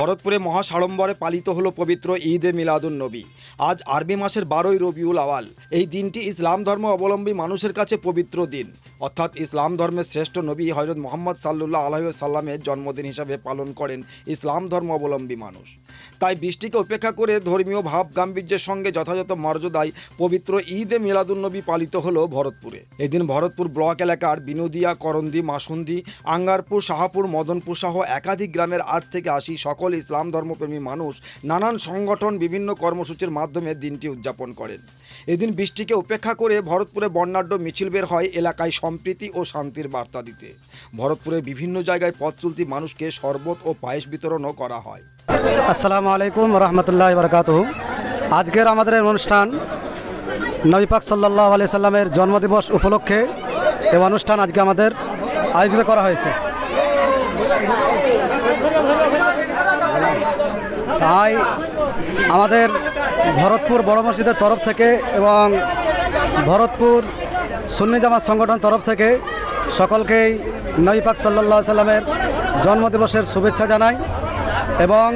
ভরতপুরে মহাসাড়ম্বরে পালিত হল পবিত্র ঈদে মিলাদুন নবী। আজ আরবি মাসের বারোই রবিউল আওয়াল। এই দিনটি ইসলাম ধর্ম অবলম্বী মানুষের কাছে পবিত্র দিন। অর্থাৎ ইসলাম ধর্মের শ্রেষ্ঠ নবী হজরত মোহাম্মদ সাল্লুল্লাহ আলহ সাল্লামের জন্মদিন হিসাবে পালন করেন ইসলাম ধর্ম অবলম্বী মানুষ। তাই বৃষ্টিকে উপেক্ষা করে ধর্মীয় ভাব গাম্ভীর্যের সঙ্গে যথাযথ মর্যাদায় পবিত্র ঈদে মিলাদুন্নবী পালিত হলো ভরতপুরে। এদিন ভরতপুর ব্লক এলাকার বিনোদিয়া, করন্দি, মাসুন্দি, আঙ্গারপুর, শাহাপুর, মদনপুর সহ একাধিক গ্রামের আট থেকে আশি সকল ইসলাম ধর্মপ্রেমী মানুষ নানান সংগঠন বিভিন্ন কর্মসূচির মাধ্যমে দিনটি উদযাপন করেন। এদিন বৃষ্টিকে উপেক্ষা করে ভরতপুরে বর্ণাঢ্য মিছিল বের হয় এলাকায় সম্প্রীতি ও শান্তির বার্তা দিতে। ভরতপুরের বিভিন্ন জায়গায় পথ চলতি মানুষকে শরবত ও পায়েস বিতরণও করা হয়। আসসালামু আলাইকুম রহমতুল্লাহ বরকাত আজকের আমাদের অনুষ্ঠান নবী পাক সাল্লাহ আলি সাল্লামের জন্মদিবস উপলক্ষে এই অনুষ্ঠান আজকে আমাদের আয়োজিত করা হয়েছে। তাই আমাদের ভরতপুর বড় মসজিদের তরফ থেকে এবং ভরতপুর সুন্নি জামাত সংগঠন তরফ থেকে সকলকেই নবী পাক সাল্লাহ সাল্লামের জন্মদিবসের শুভেচ্ছা জানাই এবং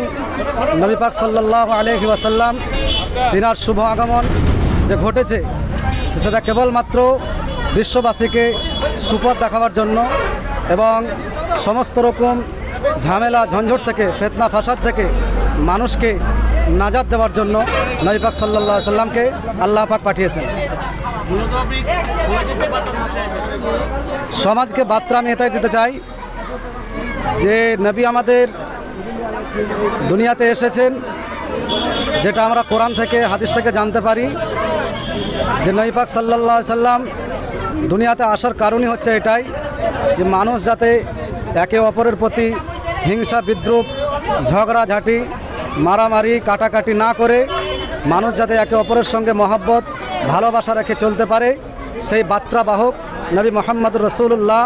নবী পাক সাল্লাহ আলহি ওয়াসাল্লাম তিনার শুভ আগমন যে ঘটেছে, সেটা কেবলমাত্র বিশ্ববাসীকে সুপথ দেখাবার জন্য এবং সমস্ত রকম ঝামেলা, ঝঞ্ঝট থেকে, ফেতনা, ফাসাদ থেকে মানুষকে নাজাদ দেওয়ার জন্য নবী পাক সাল্লাহ সাল্লামকে আল্লাহ পাক পাঠিয়েছেন। সমাজকে বার্তা আমি এটাই দিতে চাই যে নবী আমাদের দুনিয়াতে এসেছেন, যেটা আমরা কোরআন থেকে, হাদিস থেকে জানতে পারি। যে নবী পাক সাল্লাহ সাল্লাম দুনিয়াতে আসার কারণই হচ্ছে এটাই যে মানুষ যাতে একে অপরের প্রতি হিংসা, বিদ্রুপ ঝগড়াঝাঁটি মারামারি, কাটাকাটি না করে, মানুষ যাতে একে অপরের সঙ্গে মহাব্বত ভালোবাসা রেখে চলতে পারে, সেই বার্তা বাহক নবী মোহাম্মদ রসুল্লাহ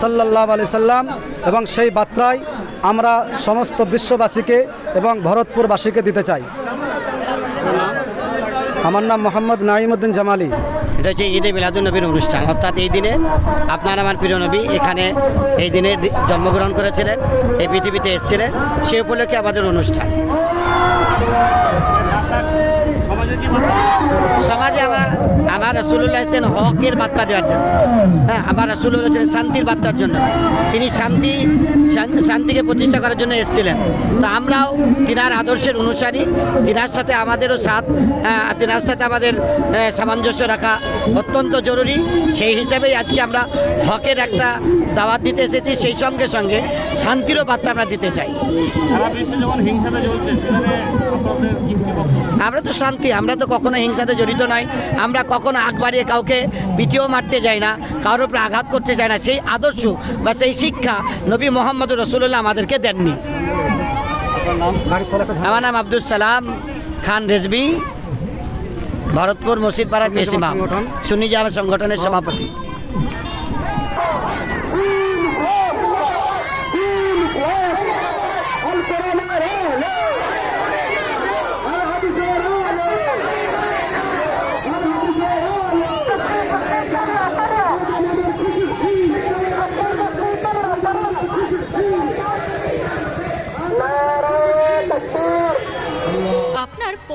সাল্লাহ আলি সাল্লাম এবং সেই বার্তায় আমরা সমস্ত বিশ্ববাসীকে এবং ভরতপুরবাসীকে দিতে চাই। আমার নাম মোহাম্মদ নাইমুদ্দিন জামালি। এটা হচ্ছে ঈদে মিলাদুল নবীর অনুষ্ঠান। অর্থাৎ এই দিনে আপনার আমার প্রিয় নবী এখানে এই দিনে জন্মগ্রহণ করেছিলেন, এই পৃথিবীতে এসেছিলেন, সে উপলক্ষে আমাদের অনুষ্ঠান। সমাজে আমরা আমার রসুল্লাহ এসেছেন হকের বার্তা দেওয়ার জন্য। হ্যাঁ আমার রসুল্লাহ ছিলেন শান্তির বার্তার জন্য। তিনি শান্তি শান্তিকে প্রতিষ্ঠা করার জন্য এসেছিলেন। তো আমরাও তিনার আদর্শের অনুসারী। তিনার সাথে আমাদেরও সাথ আহ, তিনার সাথে আমাদের সামঞ্জস্য রাখা অত্যন্ত জরুরি। সেই হিসাবেই আজকে আমরা হকের একটা দাওয়াত দিতে এসেছি। সেই সঙ্গে সঙ্গে শান্তিরও বার্তা আমরা দিতে চাই। আমরা তো শান্তি আমরা তো কখনো হিংসাতে জড়িত নয় আমরা কখনো আগ বাড়িয়ে কাউকে পিটিও মারতে যাই না কারোর উপরে আঘাত করতে যাই না। সেই আদর্শ বা সেই শিক্ষা নবী মোহাম্মদ রসুল্লাহ আমাদেরকে দেননি। আমার নাম আব্দুল সালাম খান রেজবি ভরতপুর মসজিদ পাড়ার পেশিমা? সুন্নি জামা সংগঠনের সভাপতি।